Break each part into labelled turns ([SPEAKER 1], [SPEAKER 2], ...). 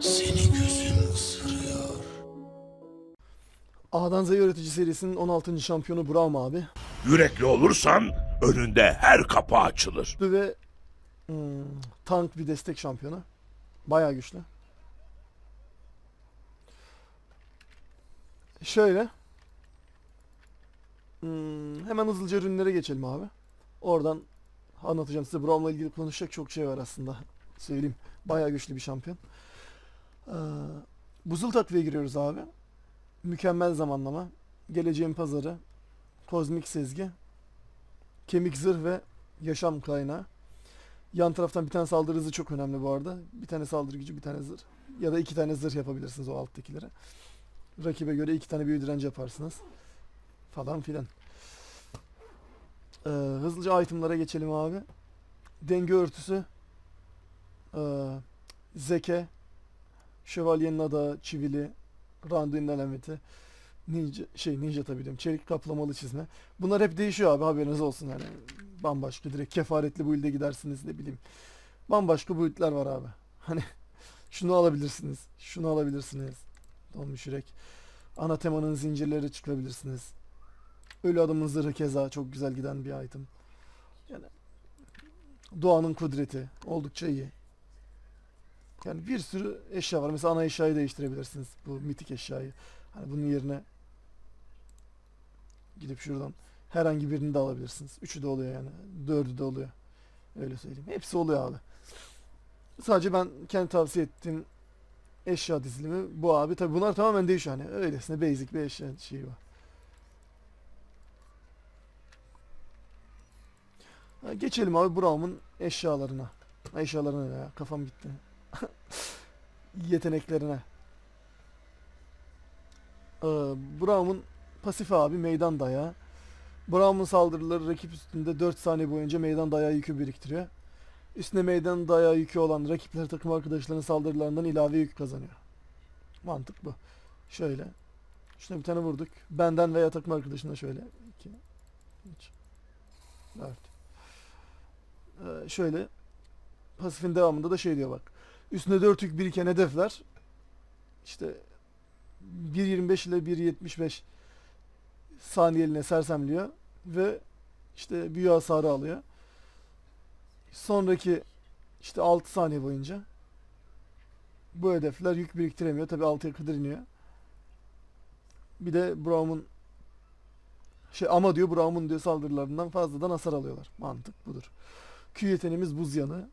[SPEAKER 1] Seni gözüm ısırıyor.
[SPEAKER 2] A'dan Z'ye öğretici serisinin 16. şampiyonu Braum abi.
[SPEAKER 3] Yürekli olursan önünde her kapı açılır.
[SPEAKER 2] Ve hmm, tank bir destek şampiyonu. Bayağı güçlü. Şöyle. Hmm, hemen hızlıca ürünlere geçelim abi. Oradan anlatacağım size. Braum'la ilgili konuşacak çok şey var aslında. Söyleyeyim. Bayağı güçlü bir şampiyon. Ee, buzul takviye giriyoruz abi. Mükemmel zamanlama. Geleceğin pazarı. Kozmik sezgi. Kemik zırh ve yaşam kaynağı. Yan taraftan bir tane saldırı hızı çok önemli bu arada. Bir tane saldırı gücü, bir tane zırh. Ya da iki tane zırh yapabilirsiniz o alttakilere. Rakibe göre iki tane büyü direnci yaparsınız. Falan filan. Ee, hızlıca itemlara geçelim abi. Denge örtüsü. Ee, zeke. Şövalyenin adağı, çivili. Randuin'in alameti. Ninja, şey ninja tabii diyorum. Çelik kaplamalı çizme. Bunlar hep değişiyor abi haberiniz olsun yani. Bambaşka direkt kefaretli build'e gidersiniz ne bileyim. Bambaşka build'ler var abi. Hani şunu alabilirsiniz. Şunu alabilirsiniz. Donmuş yürek. Ana temanın zincirleri çıkabilirsiniz. Ölü adamın zırhı keza çok güzel giden bir item. Yani doğanın kudreti oldukça iyi. Yani bir sürü eşya var. Mesela ana eşyayı değiştirebilirsiniz. Bu mitik eşyayı. Hani bunun yerine gidip şuradan herhangi birini de alabilirsiniz. Üçü de oluyor yani. Dördü de oluyor. Öyle söyleyeyim. Hepsi oluyor abi. Sadece ben kendi tavsiye ettiğim eşya dizilimi bu abi. Tabi bunlar tamamen değişiyor hani. Öylesine basic bir eşya şeyi var. Geçelim abi Braum'un eşyalarına. Eşyalarına ya? Kafam gitti. Yeteneklerine. Ee, Braum'un pasif abi meydan dayağı. Braum'un saldırıları rakip üstünde 4 saniye boyunca meydan dayağı yükü biriktiriyor. Üstüne meydan dayağı yükü olan rakipler takım arkadaşlarının saldırılarından ilave yük kazanıyor. Mantık bu. Şöyle. Şuna bir tane vurduk. Benden veya takım arkadaşına şöyle. 2 3 4 ee, şöyle pasifin devamında da şey diyor bak. Üstüne 4 yük biriken hedefler işte 1.25 ile 1.75 saniyeliğine sersemliyor ve işte büyü hasarı alıyor. Sonraki işte 6 saniye boyunca bu hedefler yük biriktiremiyor. Tabi 6'ya kadar iniyor. Bir de Braum'un şey ama diyor Braum'un diyor saldırılarından fazladan hasar alıyorlar. Mantık budur. Q yeteneğimiz buz yanı.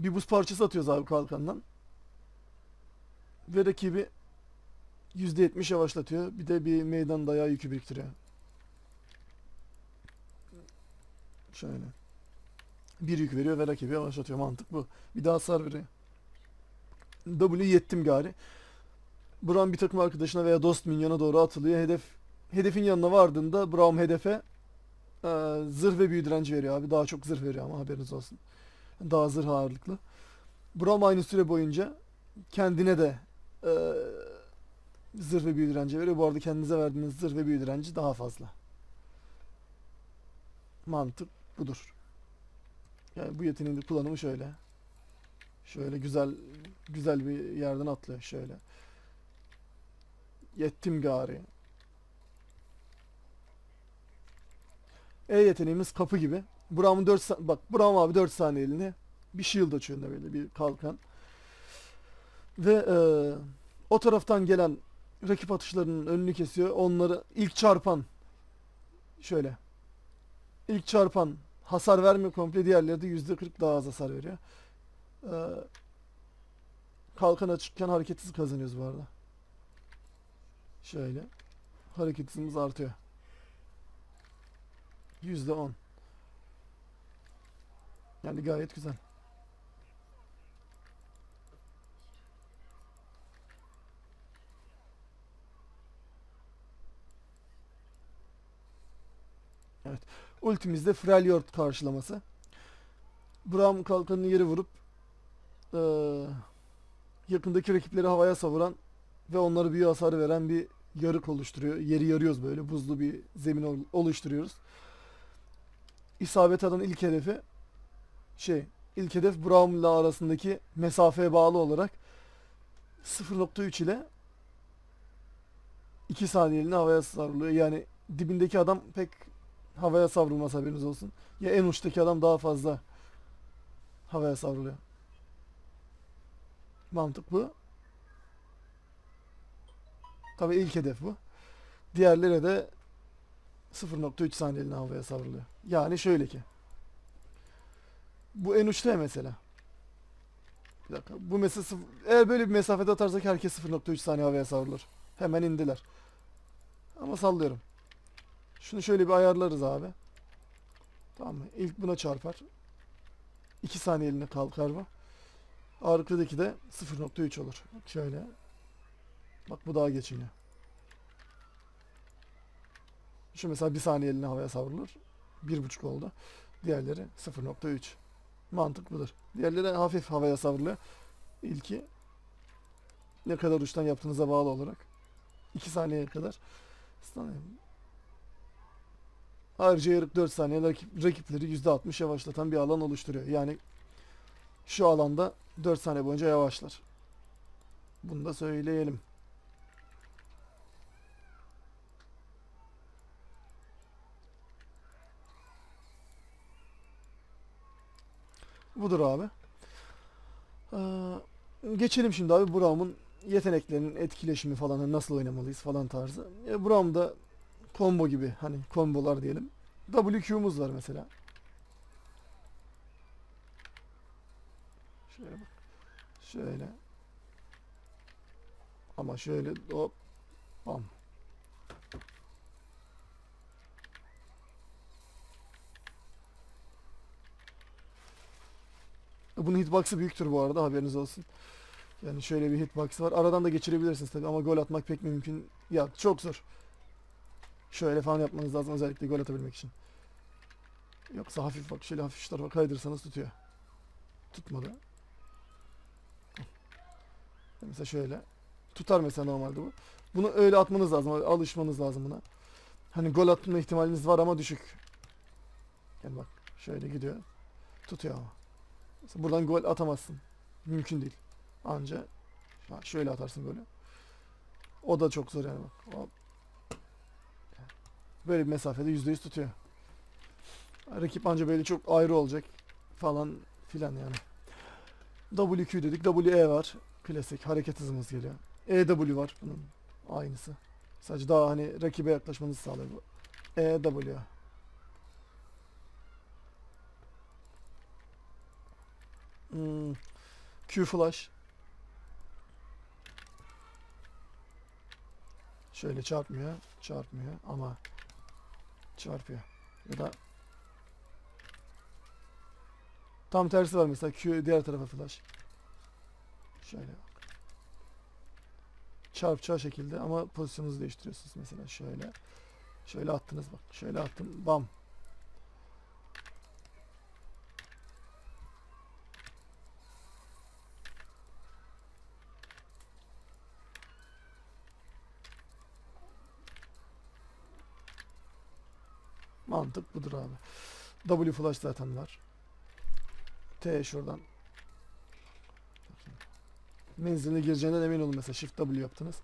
[SPEAKER 2] Bir buz parçası atıyoruz abi kalkandan. Ve rakibi %70 yavaşlatıyor. Bir de bir meydan dayağı yükü biriktiriyor. Şöyle. Bir yük veriyor ve rakibi yavaşlatıyor. Mantık bu. Bir daha hasar veriyor. W yettim gari. Braum bir takım arkadaşına veya dost minyona doğru atılıyor. Hedef hedefin yanına vardığında Braum hedefe e, zırh ve büyü direnci veriyor abi. Daha çok zırh veriyor ama haberiniz olsun. Daha zırh ağırlıklı. Braum aynı süre boyunca kendine de e, zırh ve büyü direnci veriyor. Bu arada kendinize verdiğiniz zırh ve büyü direnci daha fazla. Mantık budur. Yani bu yeteneğin de kullanımı şöyle. Şöyle güzel güzel bir yerden atlıyor şöyle. Yettim gari. E yeteneğimiz kapı gibi. Braum'un 4 sa- bak Braum abi 4 saniyeliğine bir shield açıyor da böyle bir kalkan. Ve e, o taraftan gelen rakip atışlarının önünü kesiyor. Onları ilk çarpan şöyle. İlk çarpan hasar vermiyor komple. Diğerleri de %40 daha az hasar veriyor. Ee, kalkan açıkken hareket hızı kazanıyoruz bu arada. Şöyle. Hareket hızımız artıyor. %10. Yani gayet güzel. Evet. Ultimizde Freljord karşılaması. Braum kalkanını yere vurup eee, yakındaki rakipleri havaya savuran ve onlara büyü hasarı veren bir yarık oluşturuyor. Yeri yarıyoruz böyle. Buzlu bir zemin ol- oluşturuyoruz. İsabet eden ilk hedefi şey ilk hedef ile arasındaki mesafeye bağlı olarak 0.3 ile 2 saniyeliğine havaya savruluyor. Yani dibindeki adam pek havaya savrulmaz haberiniz olsun. Ya en uçtaki adam daha fazla havaya savruluyor. Mantık bu. Tabii ilk hedef bu. Diğerleri de 0.3 saniyeliğine havaya savruluyor. Yani şöyle ki. Bu en uçta ya mesela. Bir dakika. Bu mesela eğer böyle bir mesafede atarsak herkes 0.3 saniye havaya savrulur. Hemen indiler. Ama sallıyorum. Şunu şöyle bir ayarlarız abi. Tamam mı? İlk buna çarpar. 2 saniyeliğine kalkar bu. Ağırlıklıdaki de 0.3 olur. Şöyle. Bak bu daha geç iniyor. Şu mesela 1 saniyeliğine havaya savrulur. 1.5 oldu. Diğerleri 0.3. Mantık budur. Diğerleri hafif havaya savruluyor. İlki ne kadar uçtan yaptığınıza bağlı olarak 2 saniyeye kadar. Ayrıca yarık 4 saniye rakip, rakipleri %60 yavaşlatan bir alan oluşturuyor. Yani şu alanda 4 saniye boyunca yavaşlar. Bunu da söyleyelim. Budur abi. Ee, geçelim şimdi abi Braum'un yeteneklerinin etkileşimi falan hani nasıl oynamalıyız falan tarzı. E, Braum'da combo gibi hani kombolar diyelim. WQ'muz var mesela. Şöyle bak. Şöyle. Ama şöyle hop bam. Bunun hitbox'ı büyüktür bu arada haberiniz olsun. Yani şöyle bir hitbox var. Aradan da geçirebilirsiniz tabii ama gol atmak pek mümkün. Ya çok zor. Şöyle falan yapmanız lazım özellikle gol atabilmek için. Yoksa hafif bak şöyle hafif şu tarafa kaydırırsanız tutuyor. Tutmadı. Mesela şöyle. Tutar mesela normalde bu. Bunu öyle atmanız lazım. Alışmanız lazım buna. Hani gol atma ihtimaliniz var ama düşük. Yani bak şöyle gidiyor. Tutuyor ama. Mesela buradan gol atamazsın. Mümkün değil. Anca şöyle atarsın golü. O da çok zor yani bak. Böyle bir mesafede %100 tutuyor. Rakip anca böyle çok ayrı olacak falan filan yani. WQ dedik. WE var. Klasik hareket hızımız geliyor. EW var bunun aynısı. Sadece daha hani rakibe yaklaşmanızı sağlıyor bu. EW. Hmm. Q flash. Şöyle çarpmıyor, çarpmıyor ama çarpıyor. Ya da tam tersi var mesela Q diğer tarafa flash. Şöyle bak. Çarpacağı şekilde ama pozisyonunuzu değiştiriyorsunuz mesela şöyle. Şöyle attınız bak. Şöyle attım. Bam. Mantık budur abi. W flash zaten var. T şuradan. Menziline gireceğinden emin olun mesela Shift W yaptınız.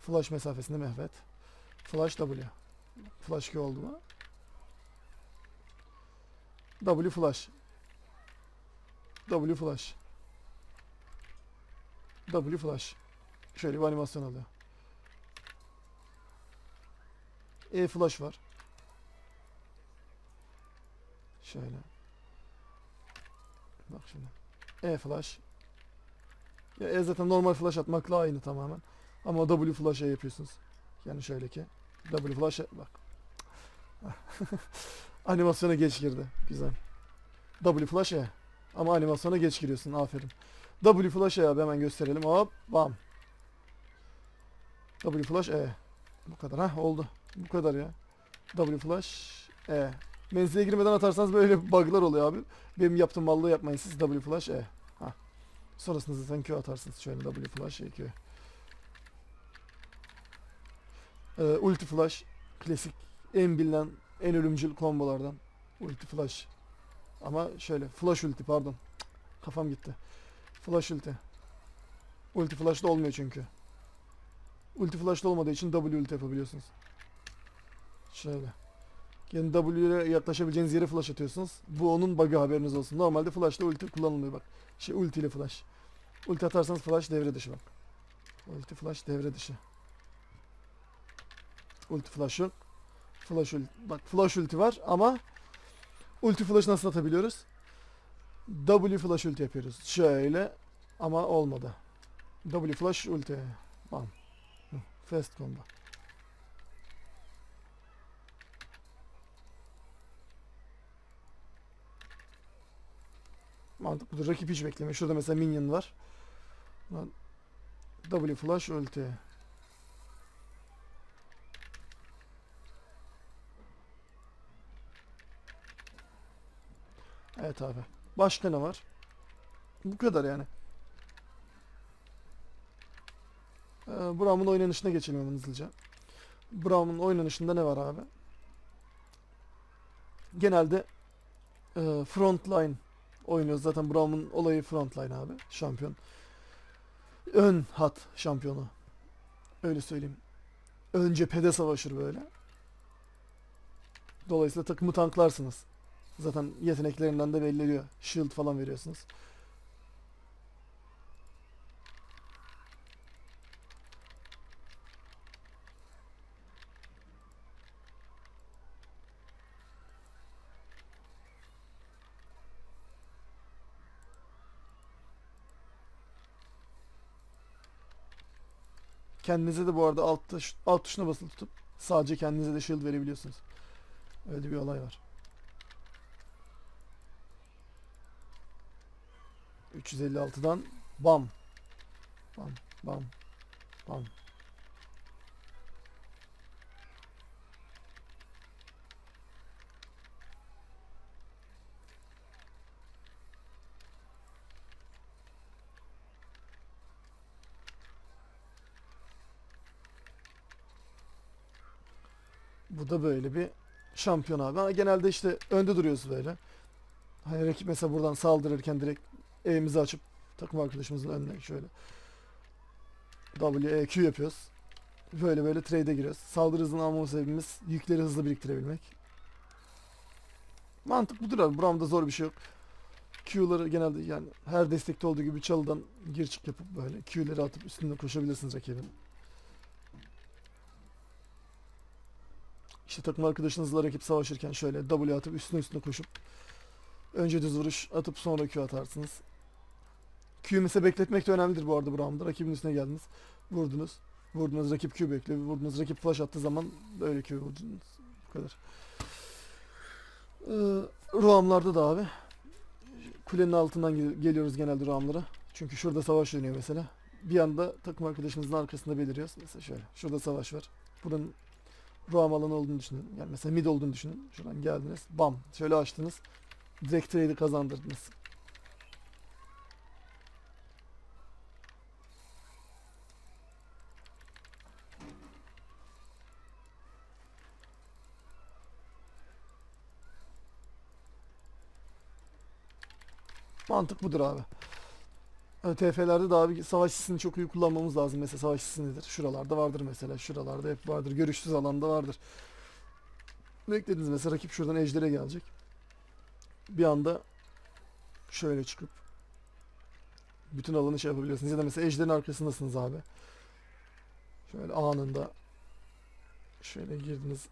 [SPEAKER 2] Flash mesafesinde Mehmet. Flash W. Flash Q oldu mu? W flash. W flash. W flash. Şöyle bir animasyon alıyor. E flash var. Şöyle. Bak şimdi. E flash. Ya E zaten normal flash atmakla aynı tamamen. Ama W flash E yapıyorsunuz. Yani şöyle ki. W flash E bak. Animasyona geç girdi. Güzel. W flash E. Ama animasyona geç giriyorsun. Aferin. W flash E abi hemen gösterelim. Hop bam. W flash E. Bu kadar ha oldu. Bu kadar ya. W flash E. Menzile girmeden atarsanız böyle bug'lar oluyor abi. Benim yaptığım mallığı yapmayın siz W flash E. Ha. Sonrasında zaten Q atarsınız. Şöyle W flash E Q. Ee, ulti flash. Klasik. En bilinen, en ölümcül kombolardan. Ulti flash. Ama şöyle. Flash ulti pardon. Kafam gitti. Flash ulti. Ulti flash'ta olmuyor çünkü. Ulti flash'ta olmadığı için W ulti yapabiliyorsunuz. Şöyle. Yani W ile yaklaşabileceğiniz yere flash atıyorsunuz. Bu onun bug'ı haberiniz olsun. Normalde flash'ta ulti kullanılmıyor bak. Şey ulti ile flash. Ulti atarsanız flash devre dışı bak. Ulti flash devre dışı. Ulti flash yok. Flash ulti. Bak flash ulti var ama ulti flash nasıl atabiliyoruz? W flash ulti yapıyoruz. Şöyle ama olmadı. W flash ulti. Bam. Fast combo. Mantıklıdır. Rakip hiç beklemiyor. Şurada mesela minion var. W flash ulti. Evet abi. Başka ne var? Bu kadar yani. Ee, Braum'un oynanışına geçelim hemen hızlıca. Braum'un oynanışında ne var abi? Genelde e, frontline oynuyoruz. Zaten Braum'un olayı frontline abi. Şampiyon. Ön hat şampiyonu. Öyle söyleyeyim. Ön cephede savaşır böyle. Dolayısıyla takımı tanklarsınız. Zaten yeteneklerinden de belli ediyor. Shield falan veriyorsunuz. Kendinize de bu arada alt, tuş, alt tuşuna basılı tutup sadece kendinize de shield verebiliyorsunuz. Öyle bir olay var. 356'dan bam. Bam bam bam. Bu da böyle bir şampiyon abi. Ama genelde işte önde duruyoruz böyle. Hani rakip mesela buradan saldırırken direkt evimizi açıp takım arkadaşımızın önüne şöyle W, E, Q yapıyoruz. Böyle böyle trade'e giriyoruz. Saldırı hızını almamız sebebimiz yükleri hızlı biriktirebilmek. Mantık budur abi. Braum'da zor bir şey yok. Q'ları genelde yani her destekte olduğu gibi çalıdan gir çık yapıp böyle Q'leri atıp üstünden koşabilirsiniz rakibin. İşte takım arkadaşınızla rakip savaşırken şöyle W atıp üstüne üstüne koşup önce düz vuruş atıp sonra Q atarsınız. Q mesela bekletmek de önemlidir bu arada bu roundda. Rakibin üstüne geldiniz. Vurdunuz. Vurdunuz rakip Q bekliyor. Vurdunuz rakip flash attığı zaman böyle Q vurdunuz. Bu kadar. Ee, Roam'larda da abi kulenin altından gel- geliyoruz genelde Roam'lara. Çünkü şurada savaş dönüyor mesela. Bir anda takım arkadaşımızın arkasında beliriyoruz. Mesela şöyle. Şurada savaş var. Buranın Roam alanı olduğunu düşünün. Yani mesela mid olduğunu düşünün. Şuradan geldiniz. Bam. Şöyle açtınız. Direkt trade'i kazandırdınız. Mantık budur abi. Hani TF'lerde de abi savaş sisini çok iyi kullanmamız lazım. Mesela savaş sisi nedir? Şuralarda vardır mesela. Şuralarda hep vardır. Görüşsüz alanda vardır. Beklediniz mesela rakip şuradan ejdere gelecek. Bir anda şöyle çıkıp bütün alanı şey yapabiliyorsunuz. Ya da mesela ejderin arkasındasınız abi. Şöyle anında şöyle girdiniz.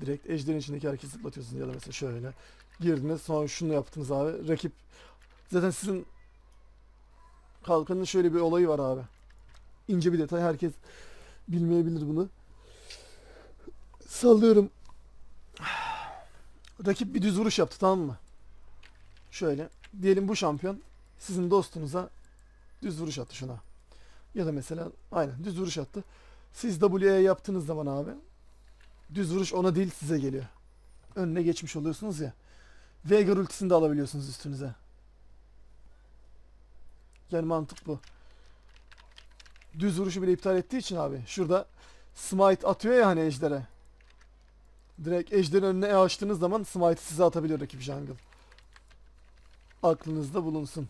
[SPEAKER 2] Direkt ejderin içindeki herkesi zıplatıyorsunuz. Ya da mesela şöyle girdiniz sonra şunu yaptınız abi. Rakip zaten sizin kalkanın şöyle bir olayı var abi. İnce bir detay. Herkes bilmeyebilir bunu. Sallıyorum. Rakip bir düz vuruş yaptı tamam mı? Şöyle. Diyelim bu şampiyon sizin dostunuza düz vuruş attı şuna. Ya da mesela aynen düz vuruş attı. Siz W'ye yaptığınız zaman abi düz vuruş ona değil size geliyor. Önüne geçmiş oluyorsunuz ya. Veigar ultisini de alabiliyorsunuz üstünüze. Yani mantık bu. Düz vuruşu bile iptal ettiği için abi. Şurada smite atıyor ya hani ejdere. Direkt ejderin önüne E açtığınız zaman smite'ı size atabiliyor rakip jungle. aklınızda bulunsun.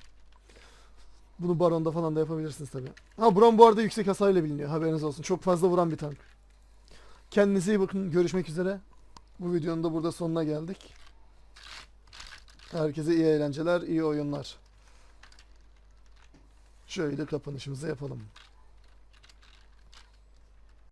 [SPEAKER 2] Bunu baronda falan da yapabilirsiniz tabi. Ha Bron bu arada yüksek hasarıyla biliniyor. Haberiniz olsun. Çok fazla vuran bir tank. Kendinize iyi bakın. Görüşmek üzere. Bu videonun da burada sonuna geldik. Herkese iyi eğlenceler, iyi oyunlar. Şöyle kapanışımızı yapalım.